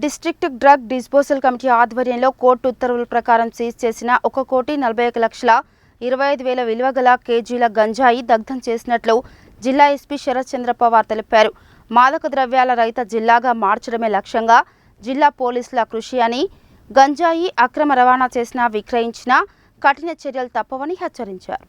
District drug disposal committee ఆధ్వర్యంలో court ఉత్తర్వుల ప్రకారం సీజ్ చేసిన ఒక కోటి నలభై ఒక లక్షల ఇరవై ఐదు వేల విలువ గల కేజీల గంజాయి దగ్ధం చేసినట్లు జిల్లా ఎస్పీ శరత్ చంద్ర పవార్ తెలిపారు. మాదక ద్రవ్యాల రహిత జిల్లాగా మార్చడమే లక్ష్యంగా జిల్లా పోలీసుల కృషి అని గంజాయి అక్రమ రవాణా చేసినా విక్రయించినా కఠిన చర్యలు తప్పవని హెచ్చరించారు.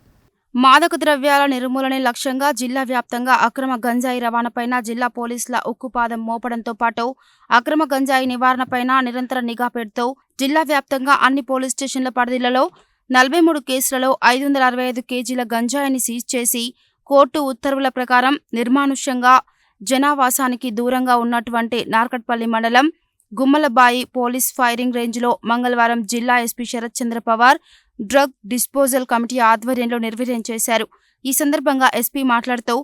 మాదక ద్రవ్యాల నిర్మూలనే లక్ష్యంగా జిల్లా వ్యాప్తంగా అక్రమ గంజాయి రవాణాపైన జిల్లా పోలీసుల ఉక్కుపాదం మోపడంతో పాటు అక్రమ గంజాయి నివారణపైన నిరంతర నిఘా పెడుతూ జిల్లా వ్యాప్తంగా అన్ని పోలీస్ స్టేషన్ల పరిధిలలో నలభై మూడు కేసులలో ఐదు వందల అరవై ఐదు కేజీల గంజాయిని సీజ్ చేసి కోర్టు ఉత్తర్వుల ప్రకారం నిర్మానుష్యంగా జనావాసానికి దూరంగా ఉన్నటువంటి నార్కట్పల్లి మండలం గుమ్మలబాయి పోలీస్ ఫైరింగ్ రేంజ్లో మంగళవారం జిల్లా SP Sharath Chandra Pawar drug disposal committee ఆధ్వర్యంలో నిర్వీర్యం చేశారు. ఈ సందర్భంగా ఎస్పీ మాట్లాడుతూ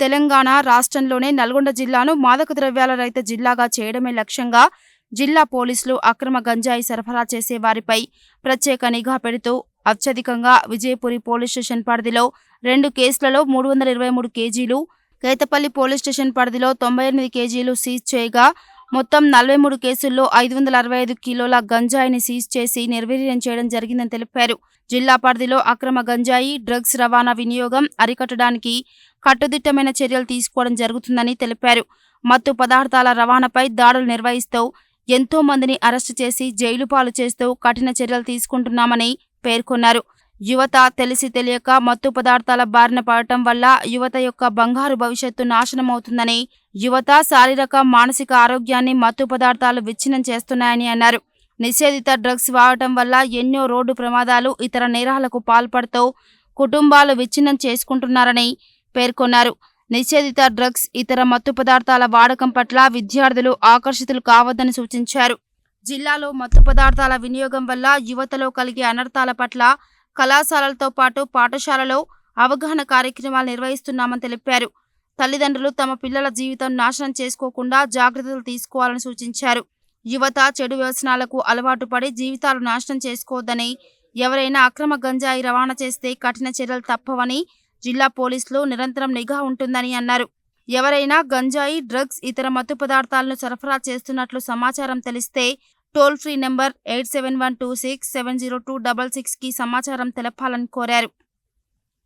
తెలంగాణ రాష్ట్రంలోనే నల్గొండ జిల్లాను మాదక ద్రవ్యాల రహిత జిల్లాగా చేయడమే లక్ష్యంగా జిల్లా పోలీసులు అక్రమ గంజాయి సరఫరా చేసే వారిపై ప్రత్యేక నిఘా పెడుతూ అత్యధికంగా విజయపురి పోలీస్ స్టేషన్ పరిధిలో రెండు కేసులలో మూడు వందల ఇరవై మూడు కేజీలు కేతపల్లి పోలీస్ స్టేషన్ పరిధిలో తొంభై ఎనిమిది కేజీలు సీజ్ చేయగా మొత్తం నలభై మూడు కేసుల్లో ఐదు వందల అరవై ఐదు కిలోల గంజాయిని సీజ్ చేసి నిర్వీర్యం చేయడం జరిగిందని తెలిపారు. జిల్లా పరిధిలో అక్రమ గంజాయి డ్రగ్స్ రవాణా వినియోగం అరికట్టడానికి కట్టుదిట్టమైన చర్యలు తీసుకోవడం జరుగుతుందని తెలిపారు. మత్తు పదార్థాల రవాణాపై దాడులు నిర్వహిస్తూ ఎంతో మందిని అరెస్టు చేసి జైలు పాలు చేస్తూ కఠిన చర్యలు తీసుకుంటున్నామని పేర్కొన్నారు. యువత తెలిసి తెలియక మత్తు పదార్థాల బారిన పడటం వల్ల యువత యొక్క బంగారు భవిష్యత్తు నాశనమవుతుందని యువత శారీరక మానసిక ఆరోగ్యాన్ని మత్తు పదార్థాలు విచ్ఛిన్నం చేస్తున్నాయని అన్నారు. నిషేధిత డ్రగ్స్ వాడటం వల్ల ఎన్నో రోడ్డు ప్రమాదాలు ఇతర నేరాలకు పాల్పడుతూ కుటుంబాలు విచ్ఛిన్నం చేసుకుంటున్నారని పేర్కొన్నారు. నిషేధిత డ్రగ్స్ ఇతర మత్తు పదార్థాల వాడకం పట్ల విద్యార్థులు ఆకర్షితులు కావద్దని సూచించారు. జిల్లాలో మత్తు పదార్థాల వినియోగం వల్ల యువతలో కలిగే అనర్థాల పట్ల కళాశాలలతో పాటు పాఠశాలలో అవగాహన కార్యక్రమాలు నిర్వహిస్తున్నామని తెలిపారు. తల్లిదండ్రులు తమ పిల్లల జీవితం నాశనం చేసుకోకుండా జాగ్రత్తలు తీసుకోవాలని సూచించారు. యువత చెడు వ్యసనాలకు అలవాటు పడి జీవితాలు నాశనం చేసుకోవద్దని ఎవరైనా అక్రమ గంజాయి రవాణా చేస్తే కఠిన చర్యలు తప్పవని జిల్లా పోలీసులు నిరంతరం నిఘా ఉంటుందని అన్నారు. ఎవరైనా గంజాయి డ్రగ్స్ ఇతర మత్తు పదార్థాలను సరఫరా చేస్తున్నట్లు సమాచారం తెలిస్తే toll free number eight seven one two six seven zero two double సిక్స్కి సమాచారం తెలపాలని కోరారు.